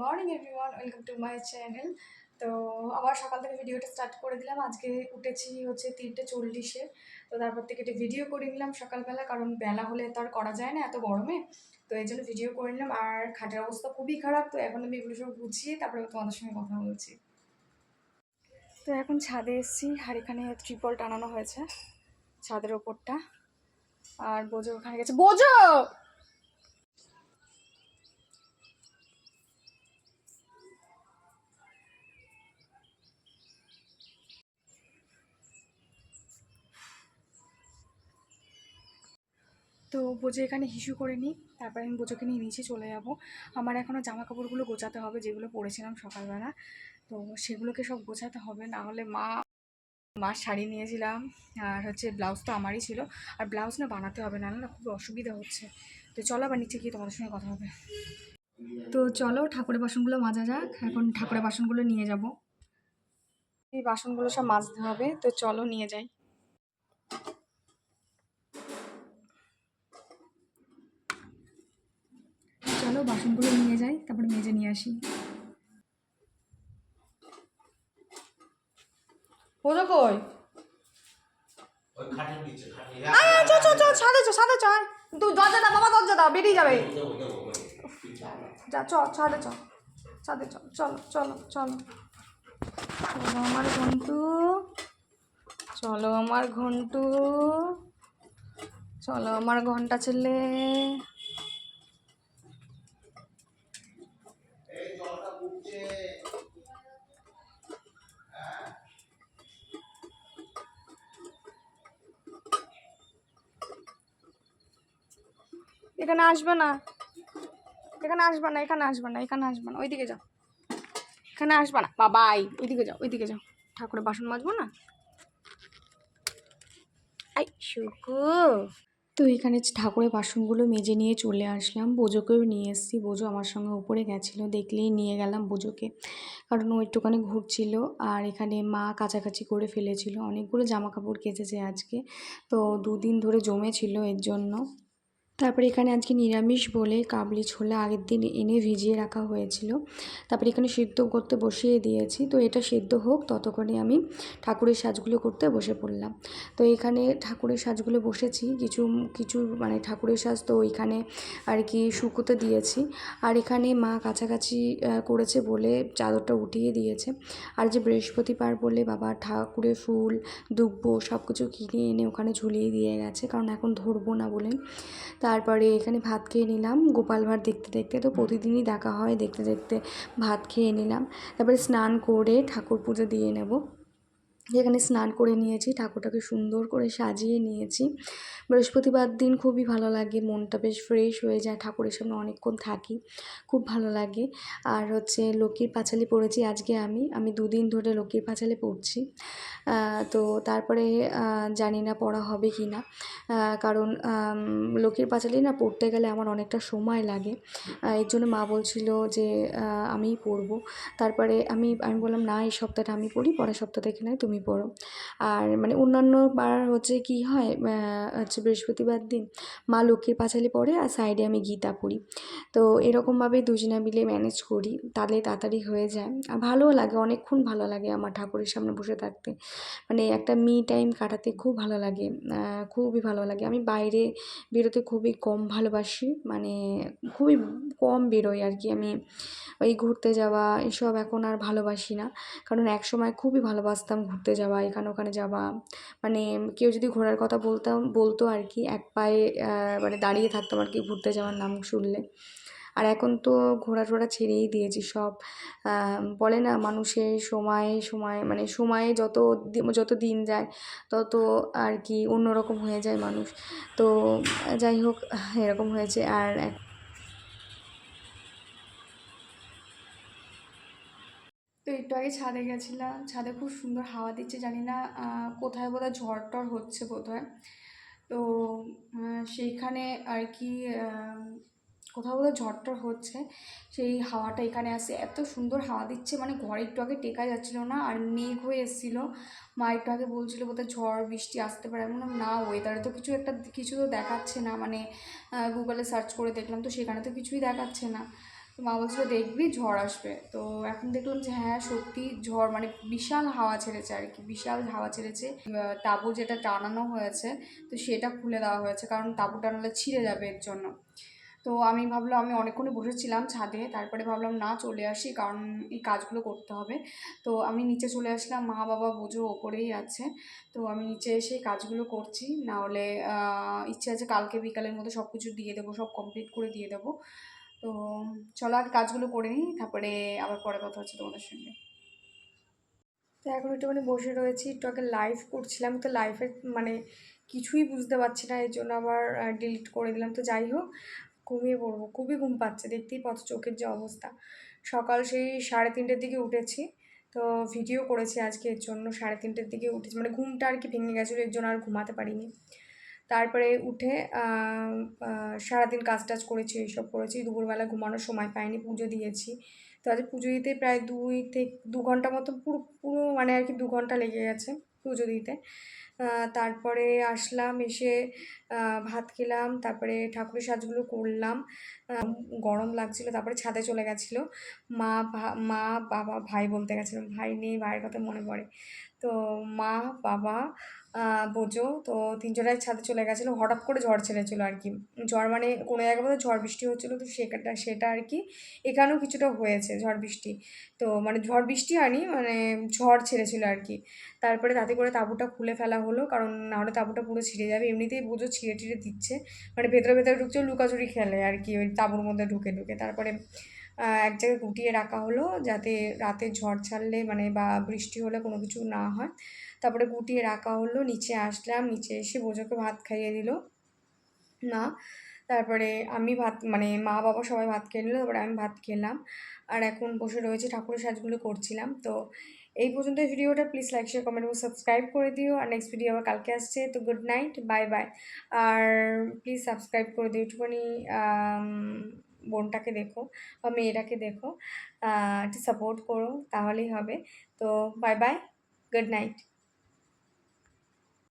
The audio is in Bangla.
Morning everyone welcome to my channel তো আবার সকাল থেকে ভিডিওটা স্টার্ট করে দিলাম। আজকে উঠেছি হচ্ছে তিনটে চল্লিশে। তো তারপর থেকে একটা ভিডিও করে নিলাম সকালবেলা, কারণ বেলা হলে তো আর করা যায় না এত গরমে। তো এই জন্য ভিডিও করে নিলাম। আর খাটের অবস্থা খুবই খারাপ, তো এখন আমি এগুলো সব গুছিয়ে তারপরে তোমাদের সঙ্গে কথা বলছি। তো এখন ছাদে এসেছি, আর এখানে ট্রিপল টানানো হয়েছে ছাদের ওপরটা। আর বোঝো ওখানে গেছে। বোঝো! তো বোঝো এখানে হিসু করে নিই তারপরে আমি বোঝোকে নিয়ে নিচে চলে যাব। আমার এখনও জামা কাপড়গুলো গোছাতে হবে, যেগুলো পরেছিলাম সকালবেলা। তো সেগুলোকে সব গোছাতে হবে, না হলে মা মার শাড়ি নিয়েছিলাম, আর হচ্ছে ব্লাউজ তো আমারই ছিল। আর ব্লাউজ না বানাতে হবে, না না খুব অসুবিধা হচ্ছে। তো চলো আবার নিচে গিয়ে তোমাদের সঙ্গে কথা হবে। তো চলো ঠাকুরের বাসনগুলো মাজা যাক, এখন ঠাকুরের বাসনগুলো নিয়ে যাব। এই বাসনগুলো সব মাজতে হবে, তো চলো নিয়ে যাই। চলো বাসনগুলো নিয়ে যাই তারপরে মেজে নিয়ে আসি। কই? চ চ চ ছাদে চ ছাদে চ আয়। তুই দরজা দাও বাবা দরজা দাও বেরিয়ে যাবে। যা চ ছাদে চ ছাদে চ চলো চলো চলো। চলো আমার ঘন্টু চলো আমার ঘন্টু চলো আমার ঘণ্টা ছেলে। এখানে আসবে না। এখানে আসবে না, এখানে আসবে না, এখানে আসবে না। ওইদিকে যাও। এখানে আসবে না। বাবাই ওইদিকে যাও ওইদিকে যাও। ঠাকুরের বাসন মাজবো না? আই, শুকু। তো এখানে ঠাকুরের বাসনগুলো মেজে নিয়ে চলে আসলাম। বোজোকেও নিয়ে এসেছি। বোজো আমার সঙ্গে উপরে গেছিল। দেখলেই নিয়ে গেলাম বোজোকে। কারণ ও একটুখানি ঘুরছিল আর এখানে মা কাছাকাছি করে ফেলেছিল। অনেকগুলো জামা কাপড় কেচেছে আজকে। তো দুদিন ধরে জমেছিল এর জন্য। তারপরে এখানে আজকে নিরামিষ বলে কাবলি ছোলা আগের দিন এনে ভিজিয়ে রাখা হয়েছিল। তারপরে এখানে সিদ্ধ করতে বসিয়ে দিয়েছি। তো এটা সিদ্ধ হোক, ততক্ষণে আমি ঠাকুরের সাজগুলো করতে বসে পড়লাম। তো এখানে ঠাকুরের সাজগুলো বসেছি। কিছু কিছু মানে ঠাকুরের সাজ তো ওইখানে আর কি শুকোতে দিয়েছি। আর এখানে মা কাছাকাছি করেছে বলে চাদরটা উঠিয়ে দিয়েছে। আর যে বৃহস্পতিবার বলে বাবা ঠাকুরের ফুল, দুব্বো সব কিছু কিনে এনে ওখানে ঝুলিয়ে দিয়ে গেছে। কারণ এখন ধরবো না বলে। তারপরে এখানে ভাত খেয়ে নিলাম। গোপাল ভাঁড় দেখতে দেখতে তো প্রতিদিনই দেখা হয়, দেখতে দেখতে ভাত খেয়ে নিলাম। তারপরে স্নান করে ঠাকুর পুজো দিয়ে নেব। এখানে স্নান করে নিয়েছি, ঠাকুরটাকে সুন্দর করে সাজিয়ে নিয়েছি। বৃহস্পতিবার দিন খুবই ভালো লাগে, মনটা বেশ ফ্রেশ হয়ে যায়, ঠাকুরের সামনে অনেকক্ষণ থাকি, খুব ভালো লাগে। আর হচ্ছে লক্ষ্মীর পাঁচালি পড়েছি আজকে আমি আমি দুদিন ধরে লক্ষ্মীর পাঁচালি পড়ছি। তো তারপরে জানি না পড়া হবে কি না। কারণ লক্ষ্মীর পাঁচালি না পড়তে গেলে আমার অনেকটা সময় লাগে। এর জন্য মা বলছিল যে আমিই পড়ব। তারপরে আমি আমি বললাম, না, এই সপ্তাহটা আমি পড়ি, পরের সপ্তাহ থেকে নয়, তুমি পড়ো। আর মানে অন্যান্য বার হচ্ছে কি হয় হচ্ছে বৃহস্পতিবার দিন মা লক্ষ্মীর পাঁচালি পড়ে আর সাইডে আমি গীতা পড়ি। তো এরকমভাবে দুজনে মিলে ম্যানেজ করি তাহলে তাড়াতাড়ি হয়ে যায়। আর ভালোও লাগে, অনেকক্ষণ ভালো লাগে আমার ঠাকুরের সামনে বসে থাকতে। মানে একটা মি টাইম কাটাতে খুব ভালো লাগে খুবই ভালো লাগে। আমি বাইরে বেরোতে খুবই কম ভালোবাসি মানে খুবই কম বেরোই আর কি। আমি ওই ঘুরতে যাওয়া, এসব এখন আর ভালোবাসি না। কারণ এক সময় খুবই ভালোবাসতাম ঘুরতে। যাওয়া, এখানে ওখানে যাওয়া মানে কেউ যদি ঘোরার কথা বলতাম বলতো আর কি, এক পায়ে মানে দাঁড়িয়ে থাকতাম আর কি ঘুরতে যাওয়ার নাম শুনলে। আর এখন তো ঘোরা টোরা ছেড়েই দিয়েছি সব। বলে না মানুষের সময়ে সময় মানে সময়ে যত যত দিন যায়, তত আর কি অন্যরকম হয়ে যায় মানুষ। তো যাই হোক, এরকম হয়েছে। আর একটু আগে ছাদে গেছিলাম, ছাদে খুব সুন্দর হাওয়া দিচ্ছে, জানি না কোথায় বোধহয় ঝড় টড় হচ্ছে বোধহয়। তো সেইখানে আর কি কোথাও কোথাও ঝড় টড় হচ্ছে, সেই হাওয়াটা এখানে আসে। এত সুন্দর হাওয়া দিচ্ছে মানে ঘরে একটু আগে টেকা যাচ্ছিল না, আর মেঘ হয়ে এসেছিল। মা একটু আগে বলছিল, বোধহয় ঝড়, বৃষ্টি আসতে পারে। বললাম, না ওয়েদারে তো কিছু একটা, কিছু তো দেখাচ্ছে না মানে গুগলে সার্চ করে দেখলাম, তো সেখানে তো কিছুই দেখাচ্ছে না। তো মা বলছিল, দেখবি, ঝড় আসবে। তো এখন দেখলাম যে হ্যাঁ সত্যি ঝড় মানে বিশাল হাওয়া ছেড়েছে আর কি, বিশাল হাওয়া ছেড়েছে। তাঁবু যেটা টানানো হয়েছে, তো সেটা খুলে দেওয়া হয়েছে, কারণ তাঁবু টানালে ছিঁড়ে যাবে এর জন্য। তো আমি ভাবলাম, আমি অনেকক্ষণই বসেছিলাম ছাদে, তারপরে ভাবলাম, না, চলে আসি, কারণ এই কাজগুলো করতে হবে। তো আমি নিচে চলে আসলাম, মা, বাবা, বোঝো, ওপরেই আছে। তো আমি নিচে এসে কাজগুলো করছি, না হলে ইচ্ছে আছে কালকে বিকালের মধ্যে সব কিছু দিয়ে দেবো, সব কমপ্লিট করে দিয়ে দেবো। তো চলো আগে কাজগুলো করে নিই, তারপরে আবার পরে কথা হচ্ছে তোমাদের সঙ্গে। তো এখন একটুখানি বসে রয়েছি, একটু আগে লাইভ করছিলাম, তো লাইভের মানে কিছুই বুঝতে পারছি না এই জন্য আবার ডিলিট করে দিলাম। তো যাই হোক, ঘুমিয়ে পড়ব, খুবই ঘুম পাচ্ছে, দেখতেই পাচ্ছ চোখের যে অবস্থা। সকাল সেই সাড়ে তিনটের দিকে উঠেছি, তো ভিডিও করেছি আজকে, এর জন্য সাড়ে তিনটের দিকে উঠেছি মানে ঘুমটা আর কি ভেঙে গেছিল, এর জন্য আর ঘুমাতে পারিনি। তারপরে উঠে সারাদিন কাজ টাজ করেছি, এইসব করেছি। দুপুরবেলা ঘুমানোর সময় পাইনি, পুজো দিয়েছি। তো আজ পুজো দিতে প্রায় দুই থেকে দু ঘণ্টা মতো পুরো পুরো মানে আর কি দু ঘণ্টা লেগে গেছে পুজো দিতে। তারপরে আসলাম, এসে ভাত খেলাম, তারপরে ঠাকুরের সাজগুলো করলাম। গরম লাগছিল, তারপরে ছাদে চলে গেছিল। মা মা, বাবা, ভাই বলতে গেছিলাম ভাই নেই, ভাইয়ের কথা মনে পড়ে। তো মা, বাবা বোঝো তো তিনজনের ছাদে চলে গেছিল। হঠাৎ করে ঝড় ছেড়েছিলো আর কি। ঝড় মানে কোনো জায়গায় মধ্যে ঝড় বৃষ্টি হচ্ছিল, তো সেটা সেটা আর কি। এখানেও কিছুটা হয়েছে ঝড় বৃষ্টি। তো মানে ঝড় বৃষ্টি হয়নি মানে ঝড় ছেড়েছিল আর কি। তারপরে তাতে করে তাঁবুটা খুলে ফেলা হলো, কারণ নাহলে তাঁবুটা পুরো ছিঁড়ে যাবে। এমনিতেই বোঝো ছিঁড়ে টিড়ে দিচ্ছে মানে ভেতরে ভেতরে ঢুকছে, লুকাচুরি খেলে আর কি, ওই তাঁবুর মধ্যে ঢুকে ঢুকে। তারপরে এক জায়গায় গুটিয়ে রাখা হলো, যাতে রাতে ঝড় ছাড়লে মানে বা বৃষ্টি হলে কোনো কিছু না হয়। তারপরে গুটিয়ে রাখা হলো, নিচে আসলাম, নিচে এসে বোঝোকে ভাত খাইয়ে দিল। মা, তারপরে আমি ভাত মানে মা, বাবা সবাই ভাত খেয়ে নিল, তারপরে আমি ভাত খেলাম। আর এখন বসে রয়েছে, ঠাকুরের সাজগুলো করছিলাম। তো এই পর্যন্ত ভিডিওটা প্লিজ লাইক শেয়ার কমেন্ট এবং সাবস্ক্রাইব করে দিও। আর নেক্সট ভিডিও আবার কালকে আসছে, তো গুড নাইট বাই বাই আর প্লিজ সাবস্ক্রাইব করে দিও একটুখানি বোনটাকে দেখো বা মেয়েটাকে দেখো একটু সাপোর্ট করো, তাহলেই হবে। তো বাই বাই গুড নাইট